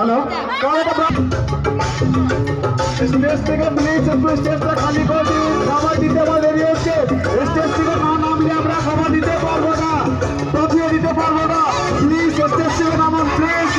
Hello stage থেকে please একটু স্টেজটা খালি করে দিন। খাবার দিতে আমার দেরি হচ্ছে। স্টেজ থেকে না নামলে আমরা খাবার দিতে পারব না। প্রতিও দিতে পারব না। প্লিজ স্টেজ থেকে নামান প্লিজ